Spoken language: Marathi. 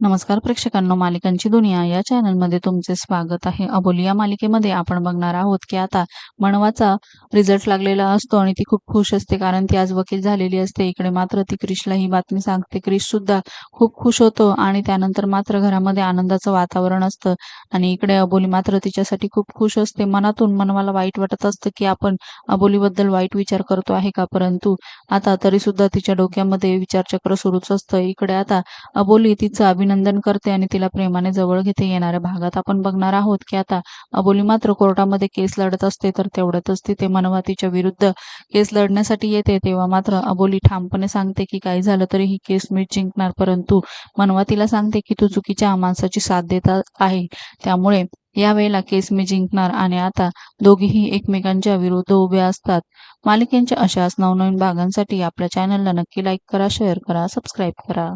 नमस्कार प्रेक्षकांनो मालिकांची दुनिया या चॅनलमध्ये तुमचे स्वागत आहे. अबोली या मालिकेमध्ये आपण बघणार आहोत की आता मनवाचा रिझल्ट लागलेला असतो आणि ती खूप खुश असते कारण ती आज वकील झालेली असते. इकडे मात्र ती क्रिशला ही बातमी सांगते. क्रिश सुद्धा खूप खुश होतो आणि त्यानंतर मात्र घरामध्ये आनंदाचं वातावरण असतं. आणि इकडे अबोली मात्र तिच्यासाठी खूप खुश असते. मनातून मनवाला वाईट वाटत असतं की आपण अबोलीबद्दल वाईट विचार करतो आहे का? परंतु आता तरी सुद्धा तिच्या डोक्यामध्ये विचारचक्र सुरूच असतं. इकडे आता अबोली तिचं अभिनंदन करते आणि तिला प्रेमाने जवळ घेते. येणाऱ्या भागात आपण बघणार आहोत की आता अबोली मात्र कोर्टामध्ये केस लढत असते तर तेवढ्यातच तिथे मनवा तिच्या विरुद्ध केस लढण्यासाठी येते. तेव्हा मात्र अबोली ठामपणे सांगते की काही झालं तरी ही केस मी जिंकणार परंतु मनवा तिला सांगते की तू चुकीच्या माणसाची साथ देत आहे. त्यामुळे यावेळेला केस मी जिंकणार आणि आता दोघीही एकमेकांच्या विरुद्ध उभे असतात. मालिकेंच्या अशाच नवनवीन भागांसाठी आपल्या चॅनलला नक्की लाईक करा शेअर करा सबस्क्राईब करा.